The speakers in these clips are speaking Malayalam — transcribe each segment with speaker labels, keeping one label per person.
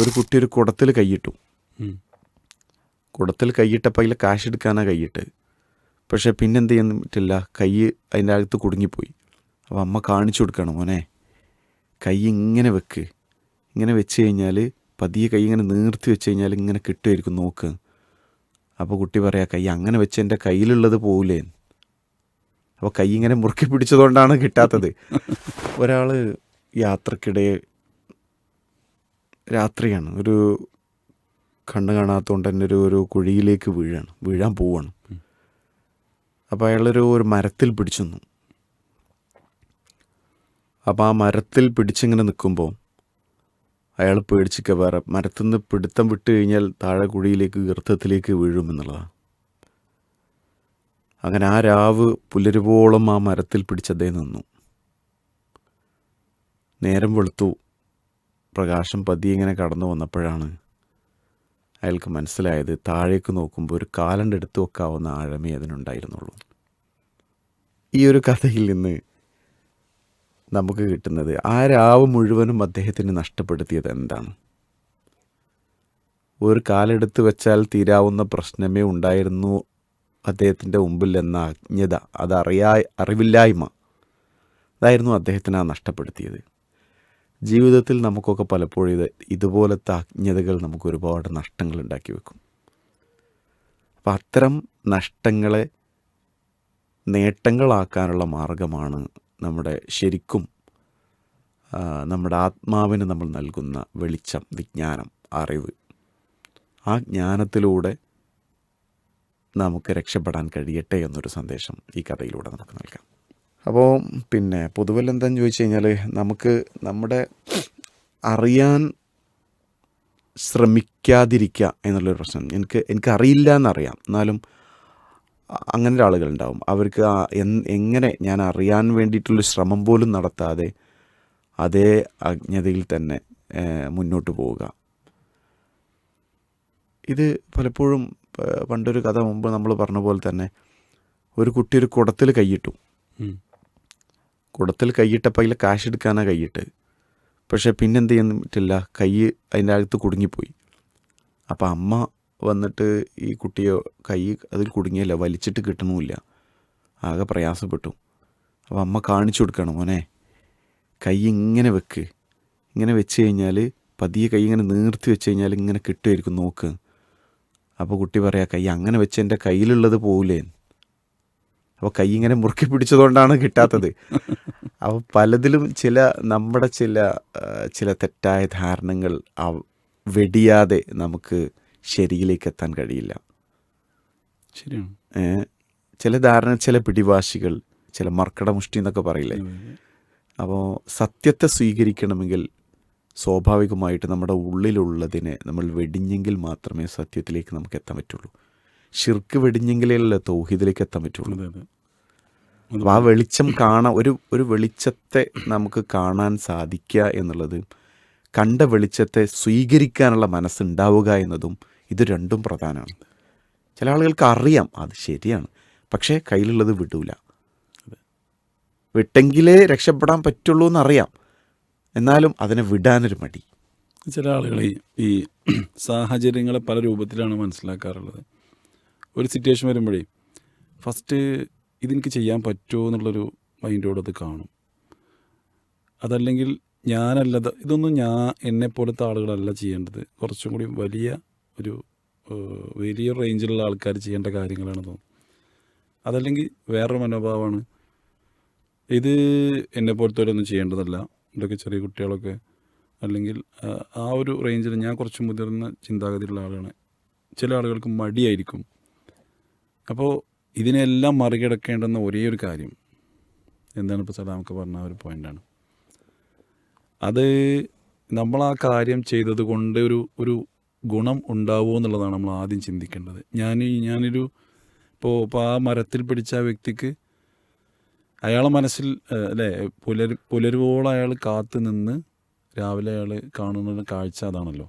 Speaker 1: ഒരു കുട്ടി ഒരു കുടത്തിൽ കൈയിട്ടു. കുടത്തിൽ കൈയിട്ടപ്പോൾ അതിൽ കാശ് എടുക്കാനാണ് കൈയിട്ട്. പക്ഷേ പിന്നെ എന്ത് ചെയ്യാൻ പറ്റില്ല കൈ അതിന്റെ അകത്ത് കുടുങ്ങിപ്പോയി. അപ്പോൾ അമ്മ കാണിച്ചു കൊടുക്കണം മോനെ കൈ ഇങ്ങനെ വെക്ക്. ഇങ്ങനെ വെച്ച് കഴിഞ്ഞാൽ പതിയെ കൈ ഇങ്ങനെ നീർത്തി വെച്ച് കഴിഞ്ഞാൽ ഇങ്ങനെ കിട്ടുമായിരിക്കും നോക്ക്. അപ്പോൾ കുട്ടി പറയാ കൈ അങ്ങനെ വെച്ച് എന്റെ കയ്യിലുള്ളത് പോവില്ലേ അപ്പോൾ കൈ ഇങ്ങനെ മുറുക്കി പിടിച്ചതുകൊണ്ടാണ് കിട്ടാത്തത്. ഒരാൾ യാത്രക്കിടെ രാത്രിയാണ്. ഒരു കണ്ണ് കാണാത്തതുകൊണ്ട് തന്നെ ഒരു ഒരു കുഴിയിലേക്ക് വീഴാണ്. വീഴാൻ പോവാണ്. അപ്പോൾ അയാളൊരു ഒരു മരത്തിൽ പിടിച്ചു നിന്നു. അപ്പോൾ ആ മരത്തിൽ പിടിച്ചിങ്ങനെ നിൽക്കുമ്പോൾ അയാൾ പേടിച്ചിക്ക വേറെ മരത്തിൽ നിന്ന് പിടുത്തം വിട്ട് കഴിഞ്ഞാൽ താഴെ കുഴിയിലേക്ക് ഗർത്തത്തിലേക്ക് വീഴുമെന്നുള്ളതാണ് അങ്ങനെ ആ രാവ് പുലരുവോളം ആ മരത്തിൽ പിടിച്ചതേ നിന്നു. നേരം വെളുത്തു. പ്രകാശം പതിയെ ഇങ്ങനെ കടന്നു വന്നപ്പോഴാണ് അയാൾക്ക് മനസ്സിലായത് താഴേക്ക് നോക്കുമ്പോൾ ഒരു കാലണ്ട് എടുത്തു വെക്കാവുന്ന ആഴമേ അതിനുണ്ടായിരുന്നുള്ളൂ. ഈ ഒരു കഥയിൽ നിന്ന് നമുക്ക് കിട്ടുന്നത് ആ രാവ് മുഴുവനും അദ്ദേഹത്തിന് നഷ്ടപ്പെടുത്തിയത് എന്താണ്? ഒരു കാലെടുത്ത് വെച്ചാൽ തീരാവുന്ന പ്രശ്നമേ ഉണ്ടായിരുന്നു അദ്ദേഹത്തിന്റെ മുമ്പിൽ എന്ന അജ്ഞത അതറിയാ അറിവില്ലായ്മ. അതായിരുന്നു അദ്ദേഹത്തിന് ആ നഷ്ടപ്പെടുത്തിയത്. ജീവിതത്തിൽ നമുക്കൊക്കെ പലപ്പോഴും ഇത് ഇതുപോലത്തെ അജ്ഞതകൾ നമുക്ക് ഒരുപാട് നഷ്ടങ്ങൾ ഉണ്ടാക്കി വെക്കും. അപ്പം അത്തരം നഷ്ടങ്ങളെ നേട്ടങ്ങളാക്കാനുള്ള മാർഗമാണ് നമ്മുടെ ശരിക്കും നമ്മുടെ ആത്മാവിന് നമ്മൾ നൽകുന്ന വെളിച്ചം വിജ്ഞാനം അറിവ്. ആ ജ്ഞാനത്തിലൂടെ നമുക്ക് രക്ഷപ്പെടാൻ കഴിയട്ടെ എന്നൊരു സന്ദേശം ഈ കഥയിലൂടെ നമുക്ക് നൽകാം. അപ്പോൾ പിന്നെ പൊതുവിൽ എന്താണെന്ന് ചോദിച്ചു കഴിഞ്ഞാൽ നമുക്ക് നമ്മുടെ അറിയാൻ ശ്രമിക്കാതിരിക്കുക എന്നുള്ളൊരു പ്രശ്നം. എനിക്ക് എനിക്കറിയില്ല എന്നറിയാം എന്നാലും അങ്ങനെ ആളുകളുണ്ടാവും. അവർക്ക് എങ്ങനെ ഞാൻ അറിയാൻ വേണ്ടിയിട്ടുള്ള ശ്രമം പോലും നടത്താതെ അതേ അജ്ഞതയിൽ തന്നെ മുന്നോട്ട് പോവുക. ഇത് പലപ്പോഴും പണ്ടൊരു കഥ മുമ്പ് നമ്മൾ പറഞ്ഞ പോലെ തന്നെ ഒരു കുട്ടി ഒരു കുടത്തിൽ കൈയിട്ടു. കുടത്തിൽ കൈയിട്ടപ്പോൾ അതിൽ കാശ് എടുക്കാനാണ് കൈയിട്ട്. പക്ഷേ പിന്നെ എന്ത് ചെയ്യാൻ പറ്റില്ല കൈ അതിന്റെ അകത്ത് കുടുങ്ങിപ്പോയി. അപ്പോൾ അമ്മ വന്നിട്ട് ഈ കുട്ടിയെ കൈ അതിൽ കുടുങ്ങിയല്ല വലിച്ചിട്ട് കിട്ടണമില്ല ആകെ പ്രയാസപ്പെട്ടു. അപ്പോൾ അമ്മ കാണിച്ചു കൊടുക്കണം മോനെ കൈ ഇങ്ങനെ വെക്ക്. ഇങ്ങനെ വെച്ച് കഴിഞ്ഞാൽ പതിയെ കൈ ഇങ്ങനെ നീർത്തി വെച്ച് കഴിഞ്ഞാൽ ഇങ്ങനെ കിട്ടുമായിരിക്കും നോക്ക്. അപ്പോൾ കുട്ടി പറയാം കൈ അങ്ങനെ വെച്ച് എന്റെ കയ്യിലുള്ളത് പോവില്ലേ അപ്പോൾ കൈ ഇങ്ങനെ മുറുക്കി പിടിച്ചതുകൊണ്ടാണ് കിട്ടാത്തത്. അപ്പോൾ പലതിലും ചില നമ്മുടെ ചില ചില തെറ്റായ ധാരണകൾ വെടിയാതെ നമുക്ക് ശരിയിലേക്ക് എത്താൻ കഴിയില്ല.
Speaker 2: ശരിയാണ്.
Speaker 1: ചില ധാരണ ചില പിടിവാശികൾ ചില മർക്കട മുഷ്ടി എന്നൊക്കെ പറയില്ലേ? അപ്പോൾ സത്യത്തെ സ്വീകരിക്കണമെങ്കിൽ സ്വാഭാവികമായിട്ട് നമ്മുടെ ഉള്ളിലുള്ളതിനെ നമ്മൾ വെടിഞ്ഞെങ്കിൽ മാത്രമേ സത്യത്തിലേക്ക് നമുക്ക് എത്താൻ പറ്റുള്ളൂ. ഷിർക്ക് വെടിഞ്ഞെങ്കിലേ തൗഹീദിലേക്ക് എത്താൻ പറ്റുള്ളൂ. അപ്പോൾ ആ വെളിച്ചം കാണാൻ ഒരു ഒരു വെളിച്ചത്തെ നമുക്ക് കാണാൻ സാധിക്കുക എന്നുള്ളത് കണ്ട വെളിച്ചത്തെ സ്വീകരിക്കാനുള്ള മനസ്സുണ്ടാവുക എന്നതും ഇത് രണ്ടും പ്രധാനമാണ്. ചില ആളുകൾക്ക് അറിയാം അത് ശരിയാണ് പക്ഷേ കയ്യിലുള്ളത് വിടൂല. വിട്ടെങ്കിലേ രക്ഷപ്പെടാൻ പറ്റുള്ളൂ എന്നറിയാം എന്നാലും അതിനെ വിടാനൊരു മടി.
Speaker 2: ചില ആളുകൾ ഈ സാഹചര്യങ്ങളെ പല രൂപത്തിലാണ് മനസ്സിലാക്കാറുള്ളത്. ഒരു സിറ്റുവേഷൻ വരുമ്പോഴേ ഫസ്റ്റ് ഇതെനിക്ക് ചെയ്യാൻ പറ്റുമോ എന്നുള്ളൊരു മൈൻഡോട് അത് കാണും. അതല്ലെങ്കിൽ ഞാനല്ല ഇതൊന്നും ഞാൻ എന്നെപ്പോലത്തെ ആളുകളല്ല ചെയ്യേണ്ടത്. കുറച്ചും കൂടി വലിയ ഒരു വലിയ റേഞ്ചിലുള്ള ആൾക്കാർ ചെയ്യേണ്ട കാര്യങ്ങളാണ് തോന്നുന്നത്. അതല്ലെങ്കിൽ വേറൊരു മനോഭാവമാണ് ഇത് എന്നെ പോലത്തെ ചെയ്യേണ്ടതല്ല. ഇതൊക്കെ ചെറിയ കുട്ടികളൊക്കെ അല്ലെങ്കിൽ ആ ഒരു റേഞ്ചിൽ ഞാൻ കുറച്ച് മുതിർന്ന ചിന്താഗതിയുള്ള ആളാണ്. ചില ആളുകൾക്ക് മടിയായിരിക്കും. അപ്പോൾ ഇതിനെല്ലാം മറികടക്കേണ്ടുന്ന ഒരേ ഒരു കാര്യം എന്താണ് ഇപ്പോൾ സലാമൊക്കെ പറഞ്ഞ ഒരു പോയിന്റാണ് അത് നമ്മൾ ആ കാര്യം ചെയ്തത് കൊണ്ട് ഒരു ഒരു ഗുണം ഉണ്ടാവുമോ എന്നുള്ളതാണ് നമ്മൾ ആദ്യം ചിന്തിക്കേണ്ടത്. ഞാൻ ഞാനൊരു ഇപ്പോൾ ഇപ്പോൾ ആ മരത്തിൽ പിടിച്ച ആ വ്യക്തിക്ക് അയാളെ മനസ്സിൽ അല്ലേ പുലർ പുലരുവോളം അയാൾ കാത്തു നിന്ന് രാവിലെ അയാൾ കാണുന്ന കാഴ്ച അതാണല്ലോ.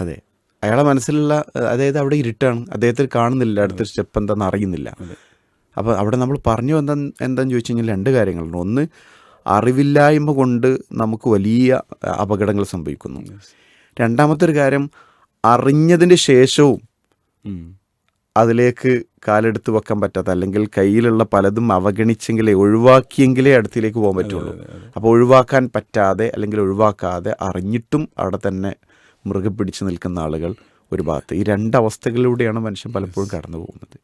Speaker 1: അതെ. അയാളെ മനസ്സിലുള്ള അതായത് അവിടെ ഇരുട്ടാണ്. അദ്ദേഹത്തിന് കാണുന്നില്ല അടുത്ത സ്റ്റെപ്പ് എന്താണെന്ന് അറിയുന്നില്ല. അപ്പോൾ അവിടെ നമ്മൾ പറഞ്ഞു എന്താ എന്താന്ന് ചോദിച്ചു കഴിഞ്ഞാൽ രണ്ട് കാര്യങ്ങളുണ്ട്. ഒന്ന് അറിവില്ലായ്മ കൊണ്ട് നമുക്ക് വലിയ അപകടങ്ങൾ സംഭവിക്കുന്നു. രണ്ടാമത്തെ ഒരു കാര്യം അറിഞ്ഞതിന് ശേഷവും അതിലേക്ക് കാലെടുത്ത് വെക്കാൻ പറ്റാത്ത അല്ലെങ്കിൽ കയ്യിലുള്ള പലതും അവഗണിച്ചെങ്കിലേ ഒഴിവാക്കിയെങ്കിലേ അടുത്തിലേക്ക് പോകാൻ പറ്റുള്ളൂ. അപ്പോൾ ഒഴിവാക്കാൻ പറ്റാതെ അല്ലെങ്കിൽ ഒഴിവാക്കാതെ അറിഞ്ഞിട്ടും അവിടെ തന്നെ മുറുകെ പിടിച്ചു നിൽക്കുന്ന ആളുകൾ ഒരു ഭാഗത്ത്. ഈ രണ്ട് അവസ്ഥകളിലൂടെയാണ് മനുഷ്യൻ പലപ്പോഴും കടന്നു പോകുന്നത്